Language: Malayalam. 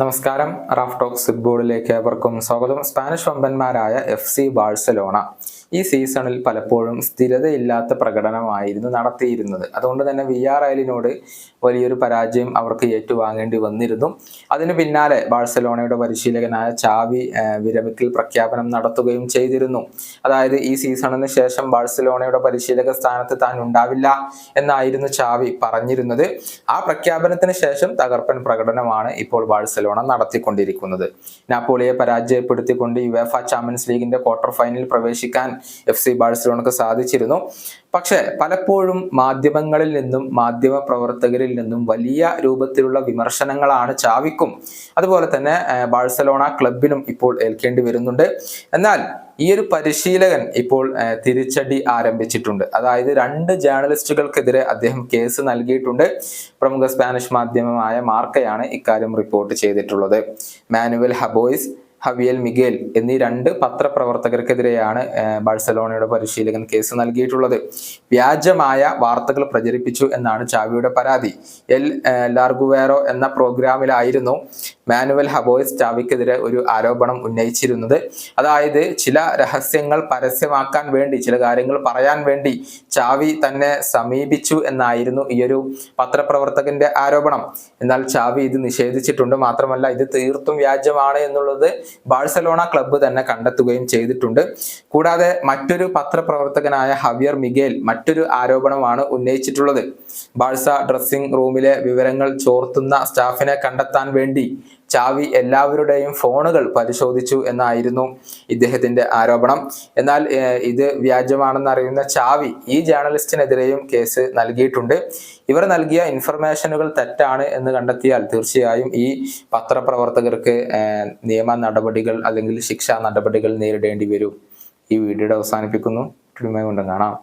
നമസ്കാരം. റാഫ് ടോക്സ് ഫുട്ബോളിലേക്ക് ഏവർക്കും സ്വാഗതം. സ്പാനിഷ് വമ്പന്മാരായ എഫ് സി ബാഴ്സലോണ ഈ സീസണിൽ പലപ്പോഴും സ്ഥിരതയില്ലാത്ത പ്രകടനമായിരുന്നു നടത്തിയിരുന്നത്. അതുകൊണ്ട് തന്നെ വി ആർ ഐലിനോട് വലിയൊരു പരാജയം അവർക്ക് ഏറ്റുവാങ്ങേണ്ടി വന്നിരുന്നു. അതിന് പിന്നാലെ ബാഴ്സലോണയുടെ പരിശീലകനായ ചാവി വിരമിക്കൽ പ്രഖ്യാപനം നടത്തുകയും ചെയ്തിരുന്നു. അതായത് ഈ സീസണിന് ശേഷം ബാഴ്സലോണയുടെ പരിശീലക സ്ഥാനത്ത് താൻ ഉണ്ടാവില്ല എന്നായിരുന്നു ചാവി പറഞ്ഞിരുന്നത്. ആ പ്രഖ്യാപനത്തിന് ശേഷം തകർപ്പൻ പ്രകടനമാണ് ഇപ്പോൾ ബാഴ്സലോണ നടത്തിക്കൊണ്ടിരിക്കുന്നത്. നാപ്പോളിയെ പരാജയപ്പെടുത്തിക്കൊണ്ട് യുവേഫ ചാമ്പ്യൻസ് ലീഗിന്റെ ക്വാർട്ടർ ഫൈനലിൽ പ്രവേശിക്കാൻ എഫ് സി ബാഴ്സലോണക്ക് സാധിച്ചിരുന്നു. പക്ഷേ പലപ്പോഴും മാധ്യമങ്ങളിൽ നിന്നും മാധ്യമ പ്രവർത്തകരിൽ നിന്നും വലിയ രൂപത്തിലുള്ള വിമർശനങ്ങളാണ് ചാവിക്കും. അതുപോലെ തന്നെ ബാഴ്സലോണ ക്ലബിനും ഇപ്പോൾ ഏൽക്കേണ്ടി വരുന്നുണ്ട്. എന്നാൽ ഈ ഒരു പരിശീലകൻ ഇപ്പോൾ തിരിച്ചടി ആരംഭിച്ചിട്ടുണ്ട്. അതായത് രണ്ട് ജേർണലിസ്റ്റുകൾക്കെതിരെ അദ്ദേഹം കേസ് നൽകിയിട്ടുണ്ട്. പ്രമുഖ സ്പാനിഷ് മാധ്യമമായ മാർക്കയാണ് ഇക്കാര്യം റിപ്പോർട്ട് ചെയ്തിട്ടുള്ളത്. മാനുവൽ ഹബോയ്സ് ഹവിയൽ മിഗേൽ എന്നീ രണ്ട് പത്രപ്രവർത്തകർക്കെതിരെയാണ് ബാഴ്സലോണയുടെ പരിശീലകൻ കേസ് നൽകിയിട്ടുള്ളത്. വ്യാജമായ വാർത്തകൾ പ്രചരിപ്പിച്ചു എന്നാണ് ചാവിയുടെ പരാതി. എൽ ലാർഗുവേറോ എന്ന പ്രോഗ്രാമിലായിരുന്നു മാനുവൽ ഹബോയ്സ് ചാവിക്കെതിരെ ഒരു ആരോപണം ഉന്നയിച്ചിരുന്നത്. അതായത് ചില രഹസ്യങ്ങൾ പരസ്യമാക്കാൻ വേണ്ടി ചില കാര്യങ്ങൾ പറയാൻ വേണ്ടി ചാവി തന്നെ സമീപിച്ചു എന്നായിരുന്നു ഈ ഒരു പത്രപ്രവർത്തകന്റെ ആരോപണം. എന്നാൽ ചാവി ഇത് നിഷേധിച്ചിട്ടുണ്ട്. മാത്രമല്ല ഇത് തീർത്തും വ്യാജമാണ് എന്നുള്ളത് ബാഴ്സലോണ ക്ലബ്ബ് തന്നെ കണ്ടെത്തുകയും ചെയ്തിട്ടുണ്ട്. കൂടാതെ മറ്റൊരു പത്രപ്രവർത്തകനായ ഹവിയർ മിഗേൽ മറ്റൊരു ആരോപണമാണ് ഉന്നയിച്ചിട്ടുള്ളത്. ബാഴ്സ ഡ്രസ്സിംഗ് റൂമിലെ വിവരങ്ങൾ ചോർത്തുന്ന സ്റ്റാഫിനെ കണ്ടെത്താൻ വേണ്ടി ചാവി എല്ലാവരുടെയും ഫോണുകൾ പരിശോധിച്ചു എന്നായിരുന്നു ഇദ്ദേഹത്തിന്റെ ആരോപണം. എന്നാൽ ഇത് വ്യാജമാണെന്ന് അറിയുന്ന ചാവി ഈ ജേർണലിസ്റ്റിനെതിരെയും കേസ് നൽകിയിട്ടുണ്ട്. ഇവർ നൽകിയ ഇൻഫർമേഷനുകൾ തെറ്റാണ് എന്ന് കണ്ടെത്തിയാൽ തീർച്ചയായും ഈ പത്രപ്രവർത്തകർക്ക് നിയമ നടപടികൾ അല്ലെങ്കിൽ ശിക്ഷാ നടപടികൾ നേരിടേണ്ടി വരും. ഈ വീഡിയോയുടെ അവസാനിപ്പിക്കുന്നു. കൊണ്ടും കാണാം.